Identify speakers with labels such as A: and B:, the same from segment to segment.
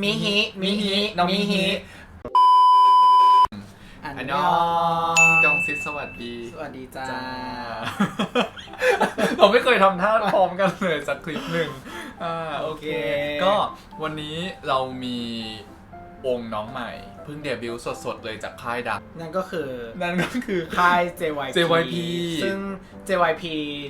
A: มิฮิ
B: มิฮิ
A: น้อง
B: มิ
A: มิ
B: ฮิ
A: ฮิ
B: อั
A: อั
B: น
A: น
B: ย
A: ย
B: อ
A: องง
B: จองซิดสวัสดี
A: สวัสดีจ้า
B: จ้าผมไม่เคยทำท่าพร้อมกันเลยสักคลิปหนึ่งอ่าโอเค ก็วันนี้เรามีวงน้องใหม่ เพิ่งเดบิวต์สดๆ เลยจากค่ายดัง
A: นั่นก็คือ
B: นั่นก็คือ
A: ค่าย JYP
B: JYP
A: ซึ่ง JYP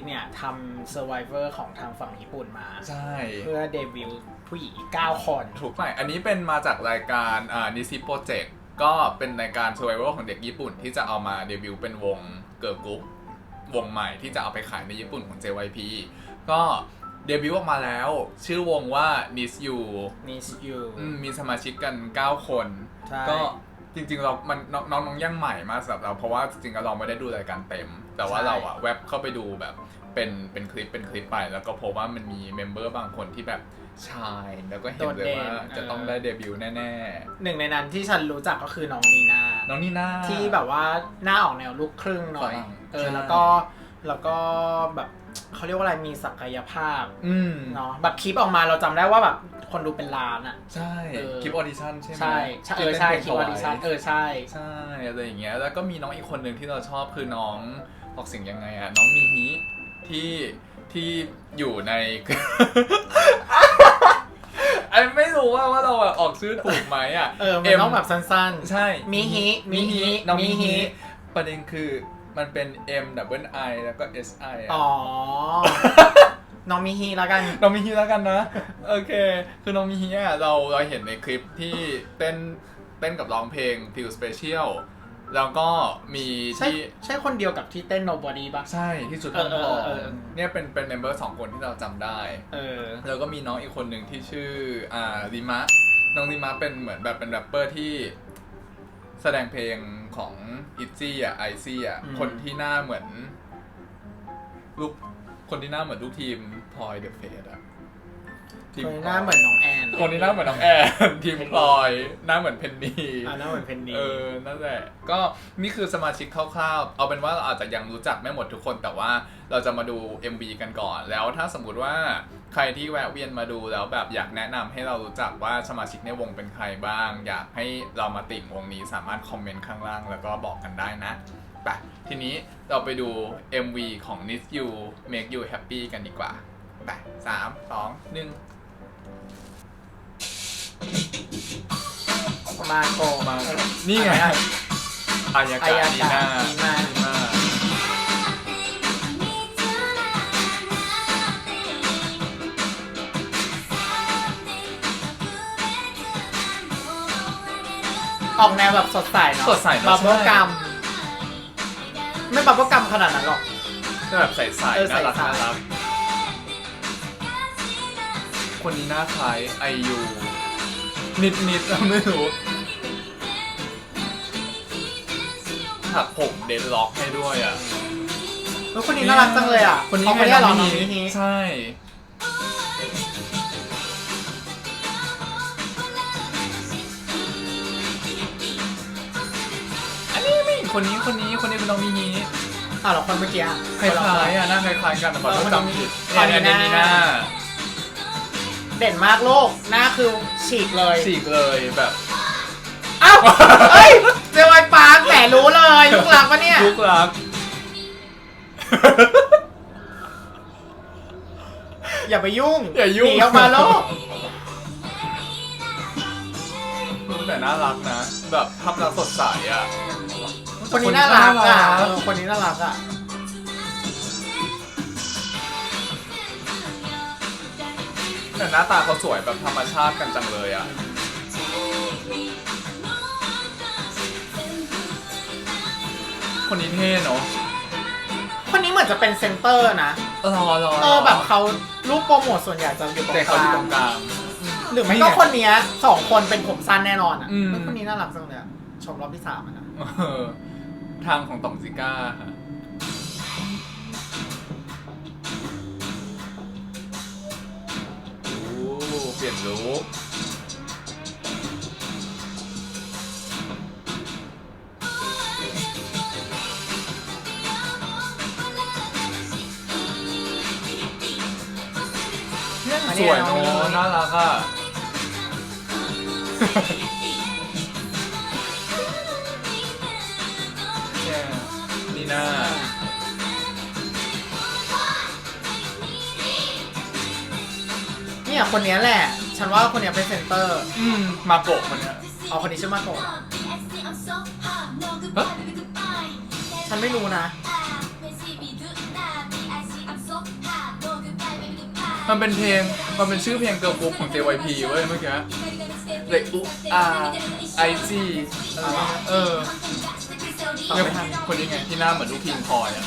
A: เนี่ยทำ Survivor ของทางฝั่งญี่ปุ่นมา
B: ใช่
A: เพื่อเดบิวต์ ผู้หญิงอีก9คน
B: ถูกไหมอันนี้เป็นมาจากรายการอ่านิซิโปรเจกต์ก็เป็นรายการ Survival ของเด็กญี่ปุ่น ที่จะเอามาเดบิวต์เป็นวงเกิร์ลกรุ๊ปวงใหม่ที่จะเอาไปขายในญี่ปุ่นของ JYP ก็เดบิวต์ออกมาแล้ว ชื่อวงว่า Nis You
A: Miss You
B: อืมมีสมาชิกกัน 9 คน
A: ใช่
B: ก็จริงๆเรา มันน้องน้องน้องยังใหม่มากสำหรับเรา เพราะว่าจริงๆเราไม่ได้ดูรายการเต็ม แต่ว่าเราอะแว็บเข้าไปดูแบบเป็นเป็นคลิปเป็นคลิปไป แล้วก็พบว่ามันมีเมมเบอร์บางคนที่แบบ ชายแล้วก็เห็นเลยว่าจะต้องได้เดบิวต์แน่
A: หนึ่งในนั้นที่ฉันรู้จักก็คือน้องนีนา
B: ๆ น้องนี่น่า
A: ที่แบบว่าหน้าออกแนวลูกครึ่งหน่อย
B: ฝรั่ง
A: เออ
B: ใช่
A: แล้วก็แล้วก็แบบเขาเรียกว่าอะไรมีศักยภาพ
B: อืม
A: เนาะแบบคลิปออกมาเราจำได้ว่าแบบคนดูเป็นล้านอะ
B: ใช่
A: เออ
B: คลิปออดิชั่นใช่ไหม
A: ใช่ใช่เออใช่คลิปออดิชั่นเออใช่
B: ใช่อะไรอย่างเงี้ยแล้วก็มีน้องอีกคนหนึ่งที่เราชอบคือน้องออกเสียงยังไงอะน้องมีฮิที่ที่อยู่ใน ไอ้ไม่รู้ว่าว่าเราอะออกชื่อถูกไหมอะ
A: เออ มันต้องแบบสั้น
B: ใช่
A: มิฮิ
B: มิฮิ
A: มิฮิ
B: น้องมิ
A: มิฮิ
B: ฮิประเด็นคือมันเป็น M W I แล้วก็ S I
A: ๆ
B: อะ
A: อ๋อ น้องมิฮิแล้วกัน
B: น้องมิฮิแล้วกันนะ โอเค คือน้องมิฮิอะเราเราเห็นในคลิปที่เต้นเต้นกับร้องเพลง Feel Special แล้วก็มี
A: ใช่
B: ที่
A: ใช่คนเดียวกับที่เต้น nobody ปะ
B: ใช่ที่สุด
A: เอ
B: ทอ
A: องเอ
B: ท
A: อ
B: อง
A: เออ
B: เนี่ยเป็นเป็นเมมเบอร์สองคนที่เราจำได้
A: เออ
B: แล้วก็มีน้องอีกคนหนึ่งที่ชื่ออ่าริมะน้องริมะเป็นเหมือนแบบเป็นแรปเปอร์ที่แสดงเพลงของอิจี้อะไอซี่อะ
A: อืม
B: คนที่หน้าเหมือนลูกคนที่หน้าเหมือนลูกทีมพลอยเดอะเฟสอะ ทีม
A: คนหน้าเหมือนน้องแอน
B: คนที่หน้าเหมือนน้องแอนทีมพลอยหน้าเหมือนเพนนี
A: อ่าหน้าเหมือนเพนนี
B: เออนั่นแหละก็นี่คือสมาชิกคร่าวๆ เอาเป็นว่าเราอาจจะยังรู้จักไม่หมดทุกคนแต่ว่าเราจะมาดู MV กันก่อน แล้วถ้าสมมติว่าใครที่แวะเวียนมาดูแล้วแบบอยากแนะนำให้เรารู้จักว่าสมาชิกในวงเป็นใครบ้าง อยากให้เรามาติ่งวงนี้สามารถคอมเมนต์ข้างล่างแล้วก็บอกกันได้นะไปทีนี้เราไปดู MV ของ Need You Make You Happy กันดีกว่าไปสามสองหนึ่ง
A: มาโก
B: มา
A: เออ
B: นี่ไง
A: อะ
B: อายากา
A: อายา
B: นี
A: กา
B: นา
A: นีนา
B: นีนา
A: ออกแนวแบบสดใสเนาะ
B: สดใสเนอะ
A: บับเบิ้ล
B: ใช่
A: กัมไม่บับเบิ้ลกัมขนาดนั้นหรอก
B: แบบใส
A: เออ
B: ๆน่ารัก
A: ใสๆ
B: น่ารักคนนี้หน้าคล้ายไอยูนิดนิดๆเราไม่รู้ ถักผมเดนล็อกให้ด้วยอะ
A: เฮ้ยคนนี้น่ารักจังเลยอะ
B: คนนี้
A: เขา
B: ไง
A: ไม่ได้หรอ
B: น้
A: น้
B: อ
A: องง
B: มิ
A: มิ
B: ฮิ
A: ฮิ
B: ใช่อันนี้ไม่คนนี้คนนี้คนนี้เป็นน้องมิฮิ
A: อ้าวเหรอคนเมื่อกี้อะ
B: คล้ายๆอะหน้าคล้ายๆกันแต่ขอโทษจำผิด
A: คอนนี
B: เนี่ย
A: น่า
B: เนี่ยนี่หน้า
A: เด่นมากโลกหน้าคือฉีกเลย
B: ฉีกเลยแบบ
A: เอ้าเฮ้ยเจอไอ้ปา ร์คแหมรู้เลยลูกหลักปะเนี่ย
B: ลูกรัก
A: อย่าไปยุ่ง
B: อย่ายุ่ง
A: หนีออกมาโลก
B: แต่น่ารักนะ แบบภาพลักษณ์สดใสอะ
A: คนนี้น่ารักอะ
B: คนนี้น่ารัก
A: เออคนนี้น่ารักอะ
B: แต่หน้าตาเขาสวยแบบธรรมชาติกันจังเลยอะ คนนี้เท่เนาะ
A: คนนี้เหมือนจะเป็นเซนเตอร์นะ
B: รอรอ
A: เออแบบเขารูปโปรโมทส่วนใหญ่จะอยู่ตรง
B: แต่
A: ก
B: เขาอยู่
A: ลา
B: ตรงงกลาง
A: หรือไม่
B: นี่
A: ก็
B: ไง
A: คนเนี้ยสองคนเป็นผมสั้นแน่นอนอะ
B: อืม
A: เฮ้ยคนนี้น่ารักจังเลยอะชมรอบที่สามอะนะ
B: เออทางของตองซิก้าค่ะโอ้เปลี่ยนลุค ส
A: นี้
B: วย
A: น้อง
B: เนาะ
A: มิ
B: น่ารักอะเนี่ยนีน่า
A: เนี่ยคนเนี้ยแหละ ฉันว่าคนเนี้ยเป็นเซนเตอร์
B: อืม มาโกะคนเนี้ย
A: เอาคนนี้ชื่อมาโกะ
B: ฮะ
A: ฉันไม่รู้นะ
B: มันเป็นเพลง มันเป็นชื่อเพลงเกิร์ลกรุ๊ปของ JYP เว้ยเมื่อกี้เด็กอุอาไอจีเออ
A: เอา
B: เนี่ย
A: ไม่ทัน
B: คนนี้ไงที่หน้าเหมือนลูกพิงพลอยอะ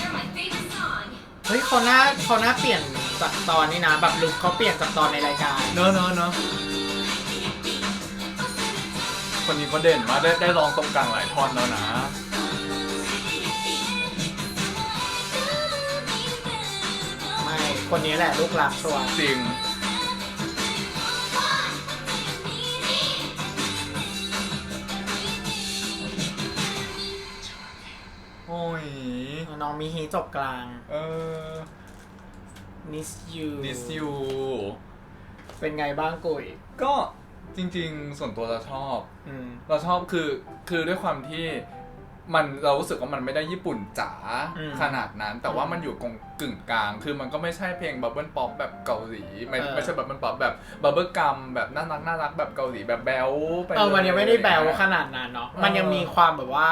A: เฮ้ยเขาหน้าเขาหน้าเปลี่ยนจากตอนนี้นะแบบลุคเขาเปลี่ยนจากตอนในรายการ
B: เนอะเนอะเนอะคนนี้ก็เด่นมากได้ได้ลองตรงกลางหลายท่อนแล้วนะ
A: คนนี้แหละลูกหลักชัวร์
B: จริง โอ้ย
A: น้องมีฮีจบกลาง
B: เออ
A: Miss You
B: นิสยู
A: เป็นไงบ้างกุย
B: ก็จริงๆ ส่วนตัวเราชอบ
A: อืม
B: เราชอบคือคือด้วยความที่ มันเรารู้สึกว่ามันไม่ได้ญี่ปุ่นจ๋า
A: อืม
B: ขนาดนั้น แต่ว่า
A: อืม
B: มันอยู่กงกึ่งกลาง คือมันก็ไม่ใช่เพลงบับเบิลป๊อปแบบเกาหลีไม่
A: เออ
B: ไม่ใช่บับเบิลป๊อปแบบบับเบิลกัมแบบน่ารักน่ารักแบบเกาหลีแบบแบลไป
A: เออมันยังไม่ได้แบว
B: เลย
A: ขนาดนั้นเนาะ
B: เออ
A: มันยังมีความแบบว่า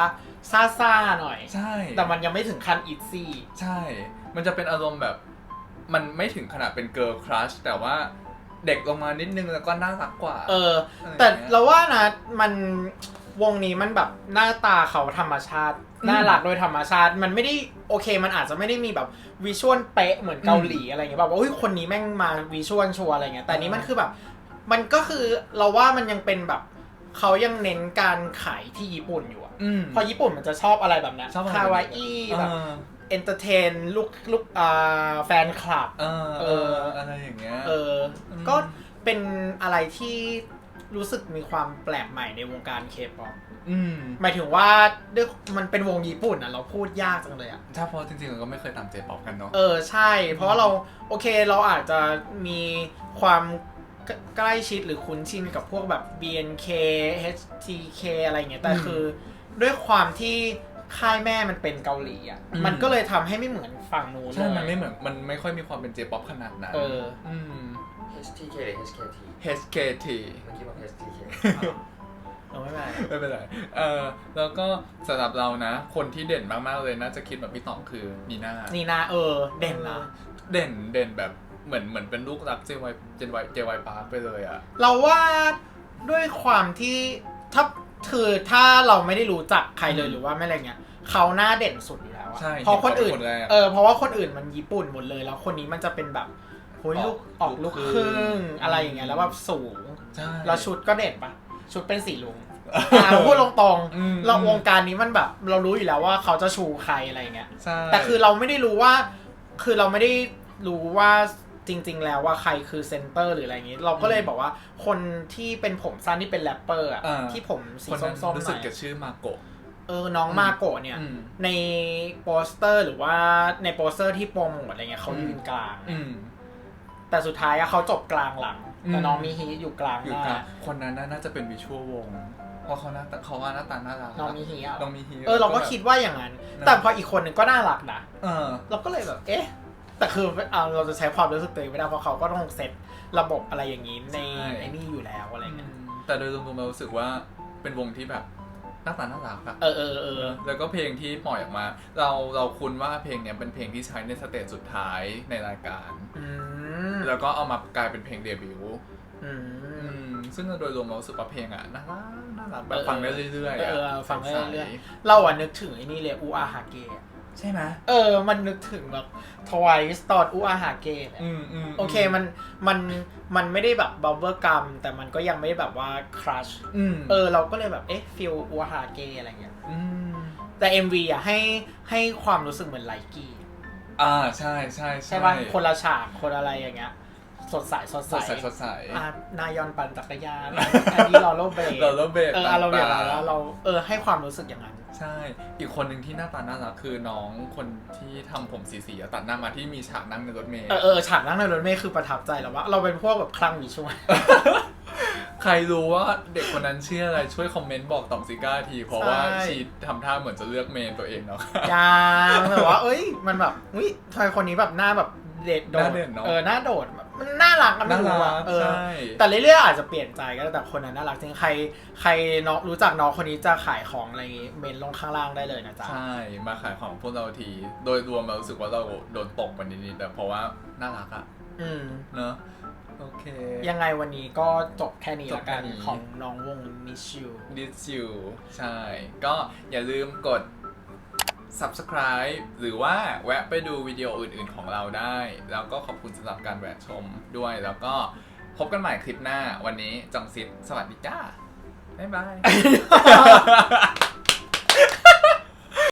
A: ซ่าซ่าๆหน่อย
B: ใช่
A: แต่มันยังไม่ถึงขั้นอิตซี่
B: ใช่ มันจะเป็นอารมณ์แบบ มันไม่ถึงขนาดเป็นเกิร์ลครัชแต่ว่าเด็กลงมานิดนึงแล้วก็น่ารักกว่า
A: เออ
B: อะไรอย่างเงี้ย
A: แต่เราว่านะมัน วงนี้มันแบบหน้าตาเขาธรรมชาติ
B: อืม
A: น่ารักโดยธรรมชาติ มันไม่ได้โอเค มันอาจจะไม่ได้มีแบบวิชวลเป๊ะเหมือนเกาหลีอะไรเงี้ยแบบว่าอุ้ยคนนี้แม่งมาวิชวลชัวร์อะไรเงี้ยแต่อันนี้มันคือแบบ มันก็คือเราว่ามันยังเป็นแบบเขายังเน้นการขายที่ญี่ปุ่นอยู่อะ
B: อืม
A: เพอญี่ปุ่นมันจะชอบอะไรแบบนั้น
B: ชอบอะไร
A: คาวาอิแบบ
B: เออ
A: เอนเตอร์เทนลูกลูกอ่าแฟนคลับ
B: เออ
A: เอ
B: เอ
A: อ
B: ออะไรอย่างเงี้ย
A: เอออ
B: ม
A: ก็เป็นอะไรที่ รู้สึกมีความแปลกใหม่ในวงการเคป๊อป
B: อืม
A: หมายถึงว่าด้วยมันเป็นวงญี่ปุ่นอะเราพูดยากจังเลยอะ
B: ถ้าเพราะจริงๆเราก็ไม่เคยตามเจป๊อปกันเนาะ
A: เออใช่ เพราะว่าเราโอเคเราอาจจะมีความใกใกล้ชิดหรือคุ้นชินกับพวกแบบ BNK HTK อะไรอย่างเงี้ยแต่
B: อืม
A: คือ ด้วยความที่ค่ายแม่มันเป็นเกาหลีอะ
B: อืม
A: มันก็เลยทำให้ไม่เหมือนฝั่งนู้น
B: ใช่
A: เลย
B: มันไม่เหมือน มันไม่ค่อยมีความเป็นเจป๊อปขนาดนั้น
A: เออ
B: อืม
C: HTK หรือ HKT
B: HKT
C: เมื่อกี้บอก HTK
A: เราไม่เป็นไร
B: ไม่เป็นไร เออแล้วก็สำหรับเรานะ คนที่เด่นมากๆเลยน่าจะคิดแบบพี่ต๋องคือนีน่า
A: นี่นะเออ เด่นนะ
B: เด่นเด่นแบบเหมือนเหมือนเป็นลูกรัก JY JY JY Park ไปเลยอะ
A: เราว่าด้วยความที่ถ้าคือถ้าเราไม่ได้รู้จักใครเลย
B: อืม
A: หรือว่าไม่อะไรเงี้ยเขาหน้าเด่นสุดอยู่แล้วอะ
B: ใช่
A: เพราะคนอื่น
B: เห็นเขาเป็นคนแรก
A: เออเพราะว่าคนอื่นมันญี่ปุ่นหมดเลย แล้วคนนี้มันจะเป็นแบบ โอ้ย
B: ออก
A: ลูกออกลูก
B: ลูก
A: ค
B: ครึ่
A: รึ่ง
B: ง
A: อะไรอย่างเงี้ยแล้วแบบสูง
B: ใช่
A: แล้วชุดก็เด่นปะชุดเป็นสีลุงอะพูดตรง
B: อืม
A: ๆเราวงการนี้มันแบบ เรารู้อยู่แล้วว่าเขาจะชูใครอะไรเงี้ย
B: ใช่
A: แต่คือเราไม่ได้รู้ว่า คือเราไม่ได้รู้ว่าจริง ๆ แล้วว่าใครคือเซนเตอร์หรืออะไรอย่างงี้ เราก็เลยบอกว่าคนที่เป็นผมสั้นที่เป็นแรปเปอร์อะ
B: อ่า
A: ที่ผมสี
B: คนนั้น
A: ส้มๆห
B: รู้
A: น่
B: สึ
A: อกย
B: จะชื่อมาโกะ
A: เออน้องมาโกะเนี่ย
B: อืม
A: ในโปสเตอร์หรือว่าในโปสเตอร์ที่โปรโมทอะไรเงี้ยเขา
B: อืม
A: ยืนกลาง
B: อืม
A: แต่สุดท้ายอะเขาจบกลางหลัง
B: อืม
A: แต่น้องมีฮีอยู่กลาง
B: อยู่
A: ห
B: กั
A: น้า
B: บคนนั้นน่าจะเป็นวิชวลวง เพราะเขาหน้าตาเขาว่าหน้าตาน่ารัก
A: น้องมีฮีอะ
B: น้องมีฮี
A: เออเราก็คิดว่าอย่างนั้น
B: นะ
A: แต่พออีกคนหนึ่งก็น่ารักนะ
B: เออ
A: เราก็เลยแบบ เอ๊ะ แต่คือเอาเราจะใช้ความรู้สึกตัวเองไม่ได้เพราะเขาก็ต้องเซตระบบอะไรอย่างนี้ใน
B: ใช่
A: ไอ้นี่อยู่แล้วอะไรเงี้ย
B: แต่โดยรวมๆเรารู้สึกว่าเป็นวงที่แบบ หน้าตาน่ารักอะ
A: เออเออเออ
B: แล้วก็เพลงที่ปล่อยออกมา เราเราคุ้นว่าเพลงเนี้ยเป็นเพลงที่ใช้ในสเตจสุดท้ายในรายการ
A: อืม
B: แล้วก็เอามากลายเป็นเพลงเดบิวต์
A: อื
B: อื
A: ม
B: มซึ่งโดยรวมเรารู้สึกว่าเพลงอะน่ารักน่ารักแบ
A: เอบอ
B: ฟังได้เรื่อยๆอะ
A: เออฟังได้เรื่อย
B: ใส
A: เราอะนึกถึงไอ้นี่เลยอูอาฮาเกะ
B: ๆ ใช่ไหม
A: เออ มันนึกถึงแบบทวายสตอนอูอาฮาเกะเนี่ย
B: อืมอืม
A: โอเคมันมันมันไม่ได้แบบบับเบิลกัมแต่มันก็ยังไม่ได้แบบว่าครัช
B: อืม
A: เออ เราก็เลยแบบเอ๊ะฟิลอูอาฮาเกะอะไรเงี้ย
B: อืม
A: แต่ MV อะให้ให้ความรู้สึกเหมือนไลกี้
B: อ่าใช่ใช่
A: ใช่ป่ะคนละฉากคนอะไรอย่างเงี้ย สดใสสด
B: ส
A: ใส
B: ดใสสดใส
A: อะนายอนปั่นจักรยานอันนี้ลอโลเบร
B: เราเริ่มเบรก
A: เอออะเราเรียน
B: ต่งๆ
A: แล้วเราเออให้ความรู้สึกอย่างนั้น
B: ใช่ อีกคนหนึ่งที่หน้าตาน่ารักคือน้องคนที่ทำผมสีสีๆตัดหน้ามาที่มีฉากนั่งในรถเมล์
A: เออเออฉากนั่งในรถเมล์คือประทับใจแล้วว่าเราเป็นพวกแบบคลั่งวิชวล
B: ใครรู้ว่าเด็กคนนั้นชื่ออะไรช่วยคอมเมนต์บอกตอมซิก้าที เพราะว่า
A: ใช่
B: ชีทำท่าเหมือนจะเลือกเมนตัวเองเนาะ
A: ยังแบบว่า เอ้ย มันแบบอุ้ยทำไมคนนี้แบบหน้าแบบเด็ดโด
B: หน้า
A: ด
B: เด่นเนอะ
A: เออหน้าโดดแบบ มันน่ารักอะไม่รู้อะเออ
B: ใช่
A: แต่เรื่อยๆอาจจะเปลี่ยนใจก็ได้แต่คนนั้นน่ารักจริงใครใครน้องรู้จักน้องคนนี้จะขายของอะไรอย่างงี้เมนลงข้างล่างได้เลยนะจ๊ะ
B: ใช่มาขายของพวกเราที โดยรวมเรารู้สึกว่าเราโดนตกไปนิดๆแต่เพราะว่าน่ารักอะ
A: อืม
B: เนอะโอเค
A: ยังไงวันนี้ก็จบแค่นี้
B: จ
A: ละ
B: บแค่
A: กัน
B: นี้
A: ของน้องวงนิชิว
B: ดิสยูใช่ ก็อย่าลืมกด subscribe หรือว่าแวะไปดูวิดีโออื่นๆของเราได้ แล้วก็ขอบคุณสำหรับการแวะชมด้วยแล้วก็พบกันใหม่คลิปหน้าวันนี้จองซิดสวัสดีจ้า บ๊ายบาย